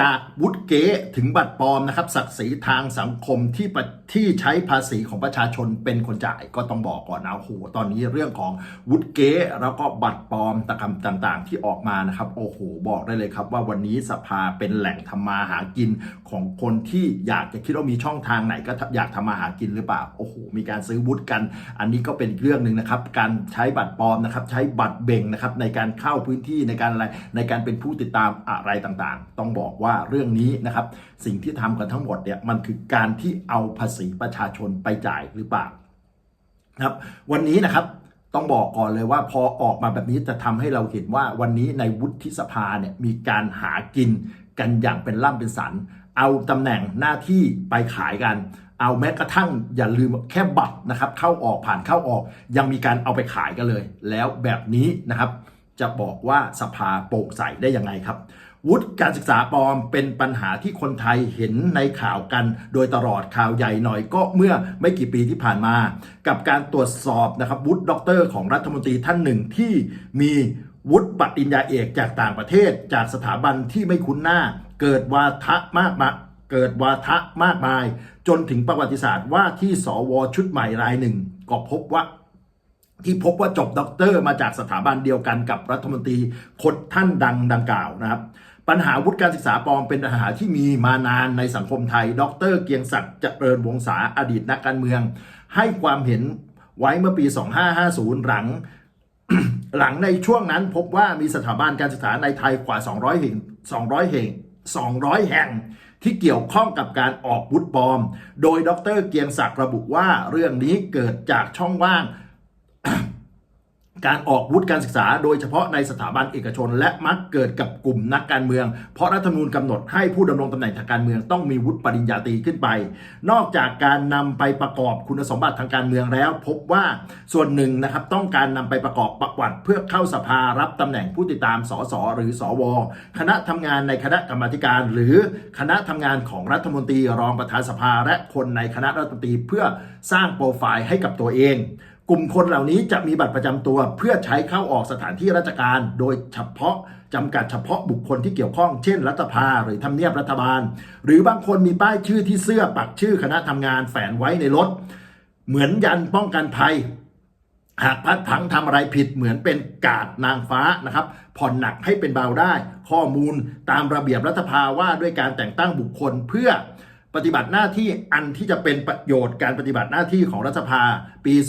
จากวุฒิเก๊ถึงบัตรปลอมนะครับศักดิ์ศรีทางสังคมที่ที่ใช้ภาษีของประชาชนเป็นคนจ่ายก็ต้องบอกก่อนนะโอ้โหตอนนี้เรื่องของวุฒิเก๊แล้วก็บัตรปลอมตะคำต่างๆ ที่ออกมานะครับโอ้โหบอกได้เลยครับว่าวันนี้สภาเป็นแหล่งทำมาหากินของคนที่อยากจะคิดว่ามีช่องทางไหนก็อยากทำมาหากินหรือเปล่าโอ้โหมีการซื้อวุฒิกัน อันนี้ก็เป็นเรื่องหนึ่งนะครับการใช้บัตรปลอมนะครับใช้บัตรเบ่งนะครับในการเข้าพื้นที่ในการอะไรในการเป็นผู้ติดตามอะไรต่างๆ ต้องบอกว่า่าเรื่องนี้นะครับ สิ่งที่ทำกันทั้งหมดเนี่ยมันคือการที่เอาภาษีประชาชนไปจ่ายหรือเปล่านะครับ วันนี้นะครับต้องบอกก่อนเลยว่าพอออกมาแบบนี้จะทำให้เราเห็นว่าวันนี้ในวุฒิสภาเนี่ยมีการหากินกันอย่างเป็นล่ำเป็นสัน เอาตำแหน่งหน้าที่ไปขายกัน เอาแม้กระทั่งอย่าลืมแค่บัตรนะครับ เข้าออกผ่านเข้าออก ยังมีการเอาไปขายกันเลย แล้วแบบนี้นะครับ จะบอกว่าสภาโปร่งใสได้ยังไงครับ วุฒิการศึกษาปลอมเป็นปัญหาที่คนไทยเห็นในข่าวกัน โดยตลอดข่าวใหญ่หน่อยก็เมื่อไม่กี่ปีที่ผ่านมา กับการตรวจสอบนะครับวุฒิด็อกเตอร์ของรัฐมนตรีท่านหนึ่งที่มีวุฒิปริญญาเอกจากต่างประเทศ จากสถาบันที่ไม่คุ้นหน้า เกิดวาทะมากมาเกิดวาทะมากมาย จนถึงประวัติศาสตร์ว่าที่สวชุดใหม่รายหนึ่ง ก็พบว่าที่พบว่าจบด็อกเตอร์มาจากสถาบันเดียวกันกับรัฐมนตรีคนท่านดังดังกล่าวนะครับ ปัญหาวุฒิการศึกษาปลอมเป็นปัญหาที่มีมานานในสังคมไทย ดร เกียงศักดิ์เจริญวงศาอดีตนักการเมือง ให้ความเห็นไว้เมื่อปี 2550 หลัง หลังในช่วงนั้นพบว่ามีสถาบันการศึกษาในไทยกว่า 200 แห่ง 200 แห่ง 200 แห่ง ที่เกี่ยวข้องกับการออกวุฒิปลอม โดยดร เกียงศักดิ์ระบุว่าเรื่องนี้เกิดจากช่องว่าง การออกวุฒิการศึกษาโดยเฉพาะในสถาบันเอกชน และมักเกิดกับกลุ่มนักการเมือง เพราะรัฐธรรมนูญกำหนดให้ผู้ดำรงตำแหน่งทางการเมืองต้องมีวุฒิปริญญาตรีขึ้นไป นอกจากการนำไปประกอบคุณสมบัติทางการเมืองแล้ว พบว่าส่วนหนึ่งนะครับต้องการนำไปประกอบประวัติเพื่อเข้าสภารับตำแหน่งผู้ติดตามสสหรือสว คณะทำงานในคณะกรรมาการ หรือคณะทำงานของรัฐมนตรีรองประธานสภา และคนในคณะรัฐมนตรีเพื่อสร้างโปรไฟล์ให้กับตัวเอง กลุ่มคนเหล่านี้จะมีบัตรประจำตัวเพื่อใช้เข้าออกสถานที่ราชการ โดยเฉพาะจำกัดเฉพาะบุคคลที่เกี่ยวข้อง เช่น รัฐภาหรือทำเนียบรัฐบาล หรือบางคนมีป้ายชื่อที่เสื้อปักชื่อคณะทำงานแฝนไว้ในรถ เหมือนยันป้องกันภัย หากพัดพังทำอะไรผิดเหมือนเป็นกาดนางฟ้านะครับผ่อนหนักให้เป็นเบาได้ ข้อมูลตามระเบียบรัฐภาว่าด้วยการแต่งตั้งบุคคลเพื่อ ปฏิบัติหน้าที่อันที่จะเป็นประโยชน์การปฏิบัติหน้าที่ของรัฐสภาปี 25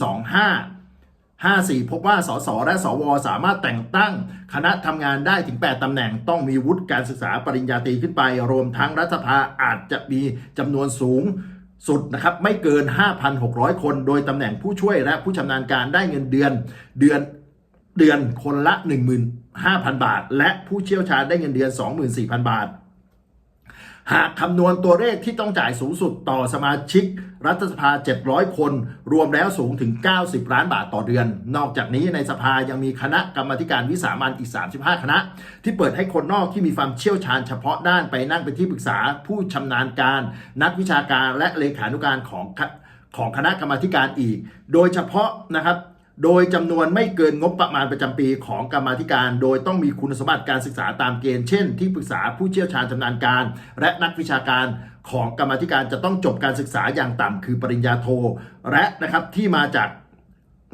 54 พบว่าสสและสว สามารถแต่งตั้ง คณะทำงานได้ถึง 8ตำแหน่งต้องมีวุฒิการศึกษาปริญญาตรีขึ้นไป รวมทั้งรัฐสภาอาจจะมีจำนวนสูงสุดนะครับไม่เกิน 5,600 คน โดยตำแหน่งผู้ช่วยและผู้ชำนาญการได้เงินเดือนเดือนเดือนคนละ 15,000 บาท และผู้เชี่ยวชาญได้เงินเดือน 24,000 บาท หากคำนวณตัวเลขที่ต้องจ่ายสูงสุดต่อสมาชิก รัฐสภา 700 คน รวมแล้วสูงถึง 90 ล้านบาทต่อเดือน นอกจากนี้ในสภายังมีคณะกรรมการวิสามันอีก 35 คณะ ที่เปิดให้คนนอกที่มีความเชี่ยวชาญเฉพาะด้านไปนั่งเป็นที่ปรึกษาผู้ชำนาญการ นักวิชาการและเลขานุการของของคณะกรรมการอีก โดยเฉพาะนะครับ โดยจำนวนไม่เกินงบประมาณประจำปีของกรรมาธิการ โดยต้องมีคุณสมบัติการศึกษาตามเกณฑ์ เช่น ที่ปรึกษาผู้เชี่ยวชาญชำนาญการ และนักวิชาการของกรรมาธิการจะต้องจบการศึกษาอย่างต่ำคือปริญญาโท และนะครับที่มาจาก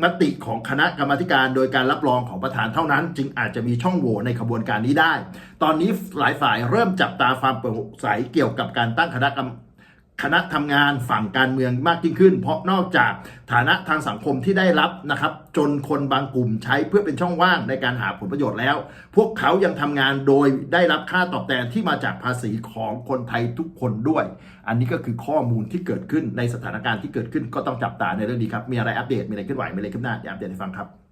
มติของคณะกรรมธิการโดยการรับรองของประธานเท่านั้น จึงอาจจะมีช่องโหว่ในขบวนการนี้ได้ ตอนนี้หลายฝ่ายเริ่มจับตาความโปร่งใสเกี่ยวกับการตั้งคณะกรรม คณะทำงานฝั่งการเมืองมากยิ่งขึ้น เพราะนอกจากฐานะทางสังคมที่ได้รับนะครับ จนคนบางกลุ่มใช้เพื่อเป็นช่องว่างในการหาผลประโยชน์แล้ว พวกเขายังทำงานโดยได้รับค่าตอบแทนที่มาจากภาษีของคนไทยทุกคนด้วย อันนี้ก็คือข้อมูลที่เกิดขึ้นในสถานการณ์ที่เกิดขึ้นก็ต้องจับตาในเรื่องนี้ครับมีอะไรอัปเดตมีอะไรเคลื่อนไหวมีอะไรขึ้นหน้าอย่าอัปเดตให้ฟังครับ